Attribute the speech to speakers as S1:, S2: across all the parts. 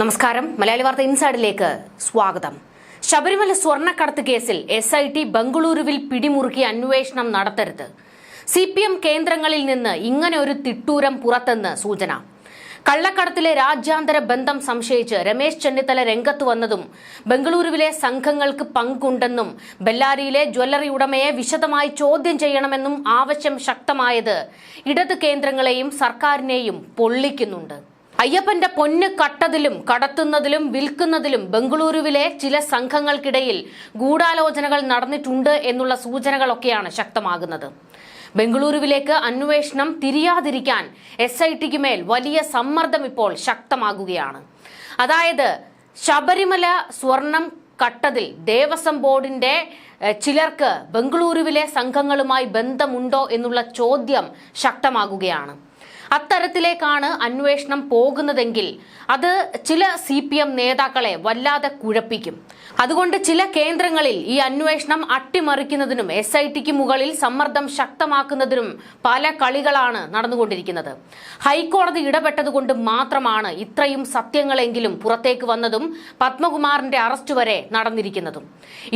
S1: നമസ്കാരം. മലയാളി വാർത്ത ഇൻസൈഡിലേക്ക് സ്വാഗതം. ശബരിമല സ്വർണക്കടത്ത് കേസിൽ എസ് ഐ ടി ബംഗളൂരുവിൽ പിടിമുറുക്കി അന്വേഷണം നടത്തരുത്. സി പി എം കേന്ദ്രങ്ങളിൽ നിന്ന് ഇങ്ങനെ ഒരു തിട്ടൂരം പുറത്തെന്ന് സൂചന. കള്ളക്കടത്തിലെ രാജ്യാന്തര ബന്ധം സംശയിച്ച് രമേശ് ചെന്നിത്തല രംഗത്ത് വന്നതും ബംഗളൂരുവിലെ സംഘങ്ങൾക്ക് പങ്കുണ്ടെന്നും ബെല്ലാരിയിലെ ജ്വല്ലറി ഉടമയെ വിശദമായി ചോദ്യം ചെയ്യണമെന്നും ആവശ്യം ശക്തമായത് ഇടത് കേന്ദ്രങ്ങളെയും സർക്കാരിനെയും പൊള്ളിക്കുന്നുണ്ട്. അയ്യപ്പന്റെ പൊന്ന് കട്ടതിലും കടത്തുന്നതിലും വിൽക്കുന്നതിലും ബംഗളൂരുവിലെ ചില സംഘങ്ങൾക്കിടയിൽ ഗൂഢാലോചനകൾ നടന്നിട്ടുണ്ട് എന്നുള്ള സൂചനകളൊക്കെയാണ് ശക്തമാകുന്നത്. ബംഗളൂരുവിലേക്ക് അന്വേഷണം തിരിയാതിരിക്കാൻ എസ് ഐ ടിക്ക് മേൽ വലിയ സമ്മർദ്ദം ഇപ്പോൾ ശക്തമാകുകയാണ്. അതായത് ശബരിമല സ്വർണം കട്ടതിൽ ദേവസ്വം ബോർഡിന്റെ ചിലർക്ക് ബംഗളൂരുവിലെ സംഘങ്ങളുമായി ബന്ധമുണ്ടോ എന്നുള്ള ചോദ്യം ശക്തമാകുകയാണ്. അത്തരത്തിലേക്കാണ് അന്വേഷണം പോകുന്നതെങ്കിൽ അത് ചില സി പി എം നേതാക്കളെ വല്ലാതെ കുഴപ്പിക്കും. അതുകൊണ്ട് ചില കേന്ദ്രങ്ങളിൽ ഈ അന്വേഷണം അട്ടിമറിക്കുന്നതിനും എസ് ഐ ടിക്ക് മുകളിൽ സമ്മർദ്ദം ശക്തമാക്കുന്നതിനും പല കളികളാണ് നടന്നുകൊണ്ടിരിക്കുന്നത്. ഹൈക്കോടതി ഇടപെട്ടതുകൊണ്ട് മാത്രമാണ് ഇത്രയും സത്യങ്ങളെങ്കിലും പുറത്തേക്ക് വന്നതും പത്മകുമാറിന്റെ അറസ്റ്റ് വരെ നടന്നിരിക്കുന്നതും.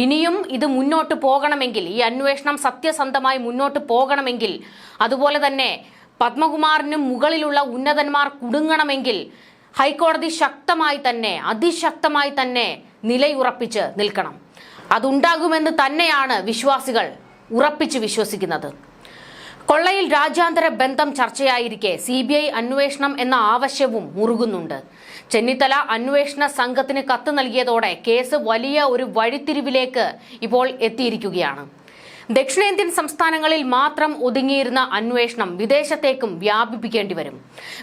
S1: ഇനിയും ഇത് മുന്നോട്ട് പോകണമെങ്കിൽ ഈ അന്വേഷണം സത്യസന്ധമായി മുന്നോട്ട് പോകണമെങ്കിൽ അതുപോലെ തന്നെ പത്മകുമാറിനും മുകളിലുള്ള ഉന്നതന്മാർ കുടുങ്ങണമെങ്കിൽ ഹൈക്കോടതി ശക്തമായി തന്നെ അതിശക്തമായി തന്നെ നിലയുറപ്പിച്ച് നിൽക്കണം. അതുണ്ടാകുമെന്ന് തന്നെയാണ് വിശ്വാസികൾ ഉറപ്പിച്ച് വിശ്വസിക്കുന്നത്. കൊള്ളയിൽ രാജ്യാന്തര ബന്ധം ചർച്ചയായിരിക്കെ. സി ബി ഐ അന്വേഷണം എന്ന ആവശ്യവും മുറുകുന്നുണ്ട്. ചെന്നിത്തല അന്വേഷണ സംഘത്തിന് കത്ത് നൽകിയതോടെ കേസ് വലിയ ഒരു വഴിത്തിരിവിലേക്ക് ഇപ്പോൾ എത്തിയിരിക്കുകയാണ്. ദക്ഷിണേന്ത്യൻ സംസ്ഥാനങ്ങളിൽ മാത്രം ഒതുങ്ങിയിരുന്ന അന്വേഷണം വിദേശത്തേക്കും വ്യാപിപ്പിക്കേണ്ടി വരും.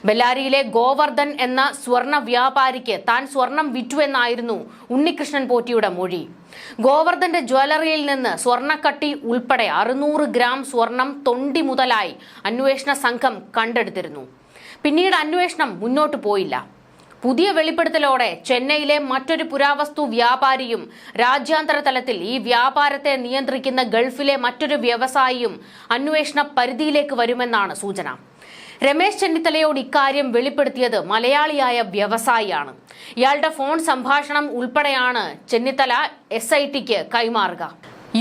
S1: ബെല്ലാരിയിലെ ഗോവർദ്ധൻ എന്ന സ്വർണ വ്യാപാരിക്ക് താൻ സ്വർണം വിറ്റുവെന്നായിരുന്നു ഉണ്ണികൃഷ്ണൻ പോറ്റിയുടെ മൊഴി. ഗോവർദ്ധന്റെ ജ്വല്ലറിയിൽ നിന്ന് സ്വർണക്കട്ടി ഉൾപ്പെടെ അറുന്നൂറ് ഗ്രാം സ്വർണം തൊണ്ടി മുതലായി അന്വേഷണ സംഘം കണ്ടെടുത്തിരുന്നു. പിന്നീട് അന്വേഷണം മുന്നോട്ട് പോയില്ല. പുതിയ വെളിപ്പെടുത്തലോടെ ചെന്നൈയിലെ മറ്റൊരു പുരാവസ്തു വ്യാപാരിയും രാജ്യാന്തര തലത്തിൽ ഈ വ്യാപാരത്തെ നിയന്ത്രിക്കുന്ന ഗൾഫിലെ മറ്റൊരു വ്യവസായിയും അന്വേഷണ പരിധിയിലേക്ക് വരുമെന്നാണ് സൂചന. രമേശ് ചെന്നിത്തലയോട് ഇക്കാര്യം വെളിപ്പെടുത്തിയത് മലയാളിയായ വ്യവസായിയാണ്. ഇയാളുടെ ഫോൺ സംഭാഷണം ഉൾപ്പെടെയാണ് ചെന്നിത്തല എസ് ഐ ടിക്ക് കൈമാറുക.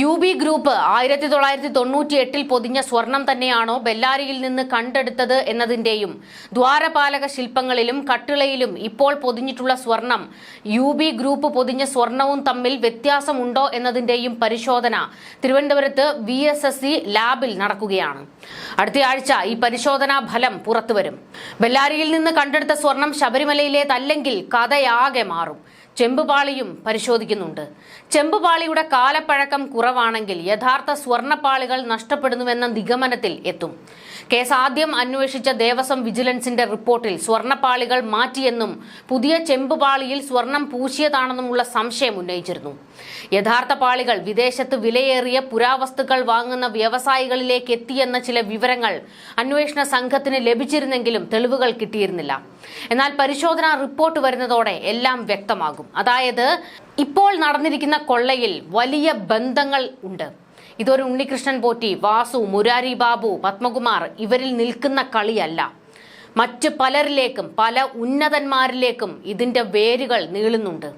S1: യു ബി ഗ്രൂപ്പ് ആയിരത്തി തൊള്ളായിരത്തി തൊണ്ണൂറ്റി എട്ടിൽ പൊതിഞ്ഞ സ്വർണം തന്നെയാണോ ബെല്ലാരിയിൽ നിന്ന് കണ്ടെടുത്തത് എന്നതിന്റെയും ദ്വാരപാലക ശില്പങ്ങളിലും കട്ടിളയിലും ഇപ്പോൾ പൊതിഞ്ഞിട്ടുള്ള സ്വർണം യു ബി ഗ്രൂപ്പ് പൊതിഞ്ഞ സ്വർണവും തമ്മിൽ വ്യത്യാസമുണ്ടോ എന്നതിന്റെയും പരിശോധന തിരുവനന്തപുരത്ത് വി എസ് എസ് സി ലാബിൽ നടക്കുകയാണ്. അടുത്തയാഴ്ച ഈ പരിശോധനാ ഫലം പുറത്തുവരും. ബെല്ലാരിയിൽ നിന്ന് കണ്ടെടുത്ത സ്വർണം ശബരിമലയിലേതല്ലെങ്കിൽ കഥയാകെ മാറും. ചെമ്പുപാളിയും പരിശോധിക്കുന്നുണ്ട്. ചെമ്പുപാളിയുടെ കാലപ്പഴക്കം കുറവാണെങ്കിൽ യഥാർത്ഥ സ്വർണപ്പാളികൾ നഷ്ടപ്പെടുന്നുവെന്ന നിഗമനത്തിൽ എത്തും. കേസ് ആദ്യം അന്വേഷിച്ച ദേവസ്വം വിജിലൻസിന്റെ റിപ്പോർട്ടിൽ സ്വർണപ്പാളികൾ മാറ്റിയെന്നും പുതിയ ചെമ്പുപാളിയിൽ സ്വർണം പൂശിയതാണെന്നുമുള്ള സംശയം ഉന്നയിച്ചിരുന്നു. യഥാർത്ഥ പാളികൾ വിദേശത്ത് വിലയേറിയ പുരാവസ്തുക്കൾ വാങ്ങുന്ന വ്യവസായികളിലേക്ക് എത്തിയെന്ന ചില വിവരങ്ങൾ അന്വേഷണ സംഘത്തിന് ലഭിച്ചിരുന്നെങ്കിലും തെളിവുകൾ കിട്ടിയിരുന്നില്ല. എന്നാൽ പരിശോധനാ റിപ്പോർട്ട് വരുന്നതോടെ എല്ലാം വ്യക്തമാകും. അതായത് ഇപ്പോൾ നടന്നിരിക്കുന്ന കൊള്ളയിൽ വലിയ ബന്ധങ്ങൾ ഉണ്ട്. ഇതൊരു ഉണ്ണികൃഷ്ണൻ പോറ്റി വാസു മുരാരി ബാബു പത്മകുമാർ ഇവരിൽ നിൽക്കുന്ന കളിയല്ല. മറ്റ് പലരിലേക്കും പല ഉന്നതന്മാരിലേക്കും ഇതിന്റെ വേരുകൾ നീളുന്നുണ്ട്.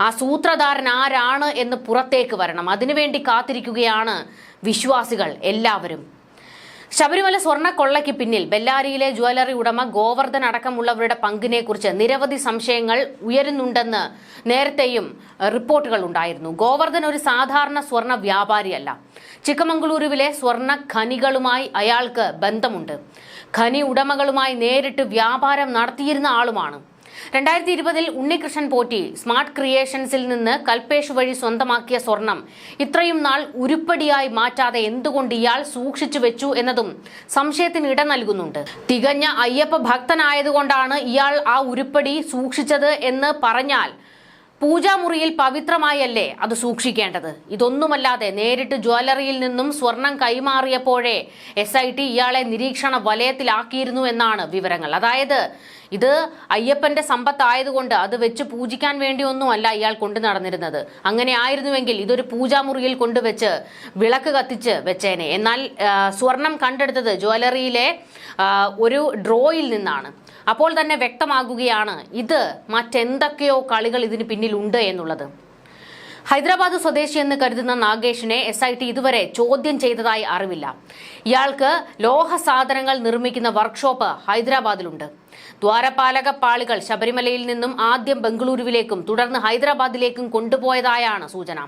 S1: ആ സൂത്രധാരൻ ആരാണ് എന്ന് പുറത്തേക്ക് വരണം. അതിനുവേണ്ടി കാത്തിരിക്കുകയാണ് വിശ്വാസികൾ എല്ലാവരും. ശബരിമല സ്വർണ കൊള്ളയ്ക്ക് പിന്നിൽ ബെല്ലാരിയിലെ ജ്വല്ലറി ഉടമ ഗോവർദ്ധൻ അടക്കമുള്ളവരുടെ പങ്കിനെക്കുറിച്ച് നിരവധി സംശയങ്ങൾ ഉയരുന്നുണ്ടെന്ന് നേരത്തെയും റിപ്പോർട്ടുകൾ ഉണ്ടായിരുന്നു. ഗോവർദ്ധൻ ഒരു സാധാരണ സ്വർണ വ്യാപാരിയല്ല. ചിക്കമംഗളൂരുവിലെ സ്വർണ ഖനികളുമായി അയാൾക്ക് ബന്ധമുണ്ട്. ഖനി ഉടമകളുമായി നേരിട്ട് വ്യാപാരം നടത്തിയിരുന്ന ആളുമാണ്. രണ്ടായിരത്തി ഇരുപതിൽ ഉണ്ണികൃഷ്ണൻ പോറ്റി സ്മാർട്ട് ക്രിയേഷൻസിൽ നിന്ന് കൽപേഷ് വഴി സ്വന്തമാക്കിയ സ്വർണം. ഇത്രയും നാൾ ഉരുപ്പടിയായി മാറ്റാതെ എന്തുകൊണ്ട് ഇയാൾ സൂക്ഷിച്ചു വെച്ചു എന്നതും സംശയത്തിന് ഇട നൽകുന്നുണ്ട്. തികഞ്ഞ അയ്യപ്പ ഭക്തനായതുകൊണ്ടാണ് ഇയാൾ ആ ഉരുപ്പടി സൂക്ഷിച്ചത് എന്ന് പറഞ്ഞാൽ പൂജാമുറിയിൽ പവിത്രമായല്ലേ അത് സൂക്ഷിക്കേണ്ടത്? ഇതൊന്നുമല്ലാതെ നേരിട്ട് ജ്വല്ലറിയിൽ നിന്നും സ്വർണം കൈമാറിയപ്പോഴേ എസ് ഐ ടി ഇയാളെ നിരീക്ഷണ വലയത്തിലാക്കിയിരുന്നു എന്നാണ് വിവരങ്ങൾ. അതായത് ഇത് അയ്യപ്പന്റെ സമ്പത്തായതുകൊണ്ട് അത് വെച്ച് പൂജിക്കാൻ വേണ്ടിയൊന്നുമല്ല ഇയാൾ കൊണ്ടു നടന്നിരുന്നത്. അങ്ങനെ ആയിരുന്നുവെങ്കിൽ ഇതൊരു പൂജാമുറിയിൽ കൊണ്ടുവച്ച് വിളക്ക് കത്തിച്ച് വെച്ചേനെ. എന്നാൽ സ്വർണം കണ്ടെടുത്തത് ജ്വല്ലറിയിലെ ഒരു ഡ്രോയിൽ നിന്നാണ്. അപ്പോൾ തന്നെ വ്യക്തമാകുകയാണ് ഇത് മറ്റെന്തൊക്കെയോ കളികൾ ഇതിന് പിന്നിലുണ്ട് എന്നുള്ളത്. ഹൈദരാബാദ് സ്വദേശി എന്ന് കരുതുന്ന നാഗേഷിനെ എസ് ഐ ടി ഇതുവരെ ചോദ്യം ചെയ്തതായി അറിവില്ല. ഇയാൾക്ക് ലോഹ സാധനങ്ങൾ നിർമ്മിക്കുന്ന വർക്ക്ഷോപ്പ് ഹൈദരാബാദിലുണ്ട്. ദ്വാരപാലക പാളികൾ ശബരിമലയിൽ നിന്നും ആദ്യം ബംഗളൂരുവിലേക്കും തുടർന്ന് ഹൈദരാബാദിലേക്കും കൊണ്ടുപോയതായാണ് സൂചന.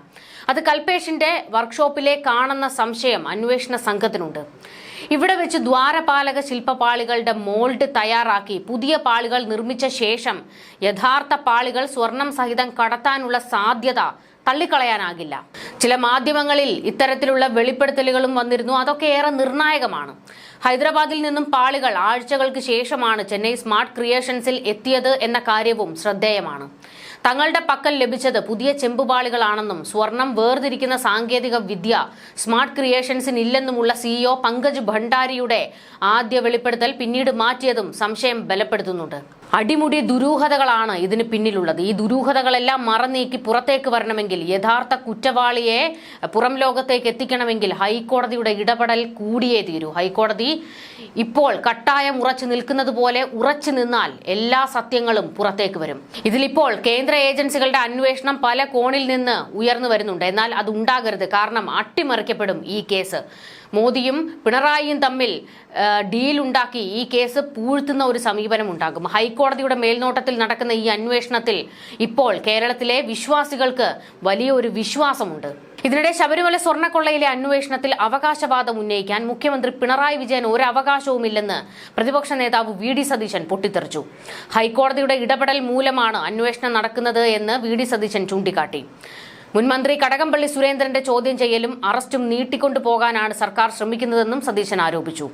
S1: അത് കൽപേഷിന്റെ വർക്ക്ഷോപ്പിലേക്കാണെന്ന സംശയം അന്വേഷണ സംഘത്തിനുണ്ട്. ഇവിടെ വെച്ച് ദ്വാരപാലക ശില്പപാളികളുടെ മോൾഡ് തയ്യാറാക്കി. പുതിയ പാളികൾ നിർമ്മിച്ച ശേഷം യഥാർത്ഥ പാളികൾ സ്വർണം സഹിതം കടത്താനുള്ള സാധ്യത തള്ളിക്കളയാനാകില്ല. ചില മാധ്യമങ്ങളിൽ ഇത്തരത്തിലുള്ള വെളിപ്പെടുത്തലുകളും വന്നിരുന്നു. അതൊക്കെ ഏറെ നിർണായകമാണ്. ഹൈദരാബാദിൽ നിന്നും പാളികൾ ആഴ്ചകൾക്ക് ശേഷമാണ് ചെന്നൈ സ്മാർട്ട് ക്രിയേഷൻസിൽ എത്തിയത് എന്ന കാര്യവും ശ്രദ്ധേയമാണ്. തങ്ങളുടെ പക്കൽ ലഭിച്ചത് പുതിയ ചെമ്പുപാളികളാണെന്നും സ്വർണം വേർതിരിക്കുന്ന സാങ്കേതിക വിദ്യ സ്മാർട്ട് ക്രിയേഷൻസിന് ഇല്ലെന്നുമുള്ള സിഇഒ പങ്കജ് ഭണ്ഡാരിയുടെ ആദ്യ വെളിപ്പെടുത്തൽ പിന്നീട് മാറ്റിയതും സംശയം ബലപ്പെടുത്തുന്നുണ്ട്. അടിമുടി ദുരൂഹതകളാണ് ഇതിന് പിന്നിലുള്ളത്. ഈ ദുരൂഹതകളെല്ലാം മറന്നീക്കി പുറത്തേക്ക് വരണമെങ്കിൽ യഥാർത്ഥ കുറ്റവാളിയെ പുറം ലോകത്തേക്ക് എത്തിക്കണമെങ്കിൽ ഹൈക്കോടതിയുടെ ഇടപെടൽ കൂടിയേ തീരൂ. ഹൈക്കോടതി ഇപ്പോൾ കട്ടായം ഉറച്ചു നിൽക്കുന്നത് പോലെ ഉറച്ചു നിന്നാൽ എല്ലാ സത്യങ്ങളും പുറത്തേക്ക് വരും. ഇതിലിപ്പോൾ കേന്ദ്ര ഏജൻസികളുടെ അന്വേഷണം പല കോണിൽ നിന്ന് ഉയർന്നു വരുന്നുണ്ട്. എന്നാൽ അത് ഉണ്ടാകരുത്. കാരണം അട്ടിമറിക്കപ്പെടും ഈ കേസ്. മോദിയും പിണറായിയും തമ്മിൽ ഡീലുണ്ടാക്കി ഈ കേസ് പൂഴ്ത്തുന്ന ഒരു സമീപനം ഉണ്ടാകും. ഹൈക്കോടതിയുടെ മേൽനോട്ടത്തിൽ നടക്കുന്ന ഈ അന്വേഷണത്തിൽ ഇപ്പോൾ കേരളത്തിലെ വിശ്വാസികൾക്ക് വലിയൊരു വിശ്വാസമുണ്ട്. ഇതിനിടെ ശബരിമല സ്വർണക്കൊള്ളയിലെ അന്വേഷണത്തിൽ അവകാശവാദം ഉന്നയിക്കാൻ മുഖ്യമന്ത്രി പിണറായി വിജയൻ ഒരു അവകാശവുമില്ലെന്ന് പ്രതിപക്ഷ നേതാവ് വി ഡി സതീശൻ പൊട്ടിത്തെറിച്ചു. ഹൈക്കോടതിയുടെ ഇടപെടൽ മൂലമാണ് അന്വേഷണം നടക്കുന്നത് എന്ന് വി ഡി സതീശൻ ചൂണ്ടിക്കാട്ടി. മുൻമന്ത്രി കടകംപള്ളി സുരേന്ദ്രന്റെ ചോദ്യം ചെയ്യലും അറസ്റ്റും നീട്ടിക്കൊണ്ടു പോകാനാണ് സർക്കാർ ശ്രമിക്കുന്നതെന്നും സതീശൻ ആരോപിച്ചു.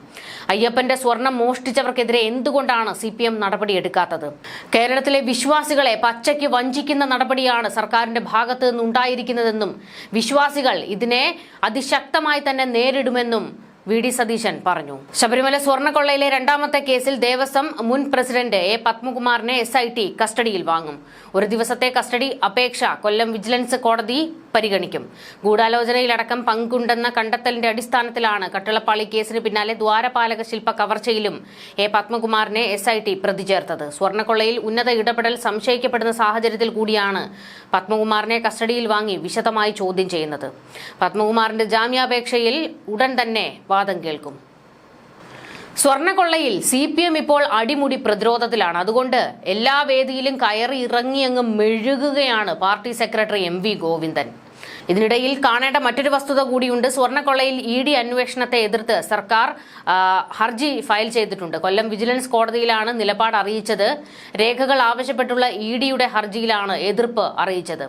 S1: അയ്യപ്പന്റെ സ്വർണം മോഷ്ടിച്ചവർക്കെതിരെ എന്തുകൊണ്ടാണ് സി പി എം നടപടിയെടുക്കാത്തത്? കേരളത്തിലെ വിശ്വാസികളെ പച്ചയ്ക്ക് വഞ്ചിക്കുന്ന നടപടിയാണ് സർക്കാരിന്റെ ഭാഗത്ത് നിന്നുണ്ടായിരിക്കുന്നതെന്നും വിശ്വാസികൾ ഇതിനെ അതിശക്തമായി തന്നെ നേരിടുമെന്നും വി ഡി സതീശൻ പറഞ്ഞു. ശബരിമല സ്വർണക്കൊള്ളയിലെ രണ്ടാമത്തെ കേസിൽ ദേവസ്വം മുൻ പ്രസിഡന്റ് എ പത്മകുമാറിനെ എസ് കസ്റ്റഡിയിൽ വാങ്ങും. ഒരു ദിവസത്തെ കസ്റ്റഡി അപേക്ഷ കൊല്ലം വിജിലൻസ് കോടതി പരിഗണിക്കും. ഗൂഢാലോചനയിലടക്കം പങ്കുണ്ടെന്ന കണ്ടെത്തലിന്റെ അടിസ്ഥാനത്തിലാണ് കട്ടളപ്പാളി കേസിന് പിന്നാലെ ദ്വാരപാലക ശില്പ കവർച്ചയിലും എ പത്മകുമാറിനെ എസ് ഐ ടി പ്രതി ചേർത്തത് സ്വർണക്കൊള്ളയിൽ ഉന്നത ഇടപെടൽ സംശയിക്കപ്പെടുന്ന സാഹചര്യത്തിൽ കൂടിയാണ് പത്മകുമാറിനെ കസ്റ്റഡിയിൽ വാങ്ങി വിശദമായി ചോദ്യം ചെയ്യുന്നത്. പത്മകുമാറിന്റെ ജാമ്യാപേക്ഷയിൽ ഉടൻ തന്നെ വാദം കേൾക്കും. സ്വർണക്കൊള്ളയിൽ സി പി എം ഇപ്പോൾ അടിമുടി പ്രതിരോധത്തിലാണ്. അതുകൊണ്ട് എല്ലാ വേദിയിലും കയറി ഇറങ്ങിയങ്ങ് മെഴുകുകയാണ് party secretary M V Govindan. ഇതിനിടയിൽ കാണേണ്ട മറ്റൊരു വസ്തുത കൂടിയുണ്ട്. സ്വർണക്കൊള്ളയിൽ ഇ ഡി അന്വേഷണത്തെ എതിർത്ത് സർക്കാർ ഹർജി ഫയൽ ചെയ്തിട്ടുണ്ട്. കൊല്ലം വിജിലൻസ് കോടതിയിലാണ് നിലപാട് അറിയിച്ചത്. രേഖകൾ ആവശ്യപ്പെട്ടുള്ള ഇ ഡിയുടെ ഹർജിയിലാണ് എതിർപ്പ് അറിയിച്ചത്.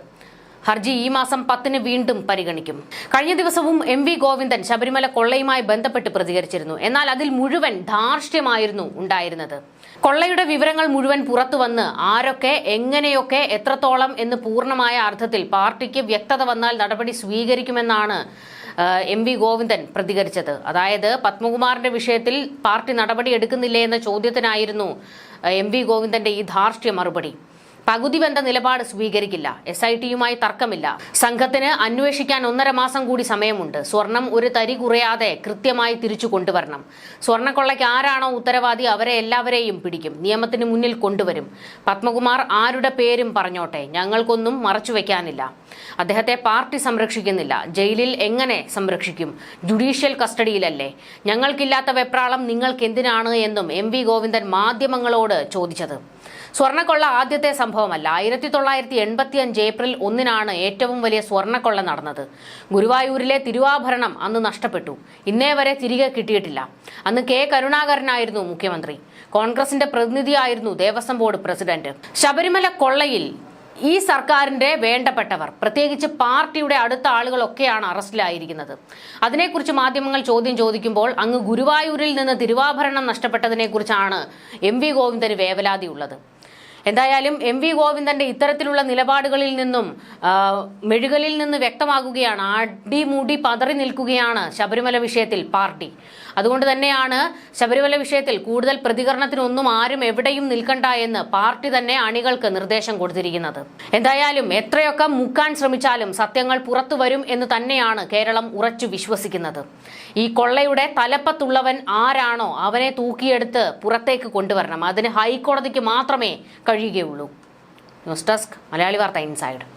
S1: ഹർജി ഈ മാസം പത്തിന് വീണ്ടും പരിഗണിക്കും. കഴിഞ്ഞ ദിവസവും എം വി ഗോവിന്ദൻ ശബരിമല കൊള്ളയുമായി ബന്ധപ്പെട്ട് പ്രതികരിച്ചിരുന്നു. എന്നാൽ അതിൽ മുഴുവൻ ധാർഷ്ട്യമായിരുന്നു ഉണ്ടായിരുന്നത്. കൊള്ളയുടെ വിവരങ്ങൾ മുഴുവൻ പുറത്തു വന്ന് ആരൊക്കെ എങ്ങനെയൊക്കെ എത്രത്തോളം എന്ന് പൂർണമായ അർത്ഥത്തിൽ പാർട്ടിക്ക് വ്യക്തത വന്നാൽ നടപടി സ്വീകരിക്കുമെന്നാണ് എം വി ഗോവിന്ദൻ പ്രതികരിച്ചത്. അതായത് പത്മകുമാറിന്റെ വിഷയത്തിൽ പാർട്ടി നടപടി എടുക്കുന്നില്ലേ എന്ന ചോദ്യത്തിനായിരുന്നു എം വി ഗോവിന്ദന്റെ ഈ ധാർഷ്ട്യ മറുപടി. പകുതി ബന്ധ നിലപാട് സ്വീകരിക്കില്ല. എസ് ഐ ടിയുമായി തർക്കമില്ല. സംഘത്തിന് അന്വേഷിക്കാൻ ഒന്നര മാസം കൂടി സമയമുണ്ട്. സ്വർണം ഒരു തരി കുറയാതെ കൃത്യമായി തിരിച്ചു കൊണ്ടുവരണം. സ്വർണക്കൊള്ളയ്ക്ക് ആരാണോ ഉത്തരവാദി അവരെ എല്ലാവരെയും പിടിക്കും. നിയമത്തിന് മുന്നിൽ കൊണ്ടുവരും. പത്മകുമാർ ആരുടെ പേരും പറഞ്ഞോട്ടെ. ഞങ്ങൾക്കൊന്നും മറച്ചു വെക്കാനില്ല. അദ്ദേഹത്തെ പാർട്ടി സംരക്ഷിക്കുന്നില്ല. ജയിലിൽ എങ്ങനെ സംരക്ഷിക്കും? ജുഡീഷ്യൽ കസ്റ്റഡിയിലല്ലേ? ഞങ്ങൾക്കില്ലാത്ത വെപ്രാളം നിങ്ങൾക്ക് എന്തിനാണ് എന്നും എം വി ഗോവിന്ദൻ മാധ്യമങ്ങളോട് ചോദിച്ചത്. സ്വർണക്കൊള്ള ആദ്യത്തെ സംഭവമല്ല. ആയിരത്തി തൊള്ളായിരത്തി എൺപത്തി അഞ്ച് ഏപ്രിൽ ഒന്നിനാണ് ഏറ്റവും വലിയ സ്വർണക്കൊള്ള നടന്നത്. ഗുരുവായൂരിലെ തിരുവാഭരണം അന്ന് നഷ്ടപ്പെട്ടു. ഇന്നേ വരെ തിരികെ കിട്ടിയിട്ടില്ല. അന്ന് കെ കരുണാകരനായിരുന്നു മുഖ്യമന്ത്രി. കോൺഗ്രസിന്റെ പ്രതിനിധിയായിരുന്നു ദേവസ്വം ബോർഡ് പ്രസിഡന്റ്. ശബരിമല കൊള്ളയിൽ ഈ സർക്കാരിന്റെ വേണ്ടപ്പെട്ടവർ പ്രത്യേകിച്ച് പാർട്ടിയുടെ അടുത്ത ആളുകളൊക്കെയാണ് അറസ്റ്റിലായിരിക്കുന്നത്. അതിനെക്കുറിച്ച് മാധ്യമങ്ങൾ ചോദ്യം ചോദിക്കുമ്പോൾ അങ്ങ് ഗുരുവായൂരിൽ നിന്ന് തിരുവാഭരണം നഷ്ടപ്പെട്ടതിനെക്കുറിച്ചാണ് എം വി ഗോവിന്ദന് വേവലാതിയുള്ളത് എന്തായാലും എം വി ഗോവിന്ദന്റെ ഇത്തരത്തിലുള്ള നിലപാടുകളിൽ നിന്നും മെഴുകലിൽ നിന്ന് വ്യക്തമാകുകയാണ്. അടിമുടി പതറി നിൽക്കുകയാണ് ശബരിമല വിഷയത്തിൽ പാർട്ടി. അതുകൊണ്ട് തന്നെയാണ് ശബരിമല വിഷയത്തിൽ കൂടുതൽ പ്രതികരണത്തിനൊന്നും ആരും എവിടെയും നിൽക്കണ്ട എന്ന് പാർട്ടി തന്നെ അണികൾക്ക് നിർദ്ദേശം കൊടുത്തിരിക്കുന്നത്. എന്തായാലും എത്രയൊക്കെ മുക്കാൻ ശ്രമിച്ചാലും സത്യങ്ങൾ പുറത്തു വരും എന്ന് തന്നെയാണ് കേരളം ഉറച്ചു വിശ്വസിക്കുന്നത്. ഈ കൊള്ളയുടെ തലപ്പത്തുള്ളവൻ ആരാണോ അവനെ തൂക്കിയെടുത്ത് പുറത്തേക്ക് കൊണ്ടുവരണം. അതിന് ഹൈക്കോടതിക്ക് മാത്രമേ കഴിയുകയുള്ളൂ. ന്യൂസ് ഡെസ്ക് മലയാളി വാർത്ത ഇൻസൈഡ്.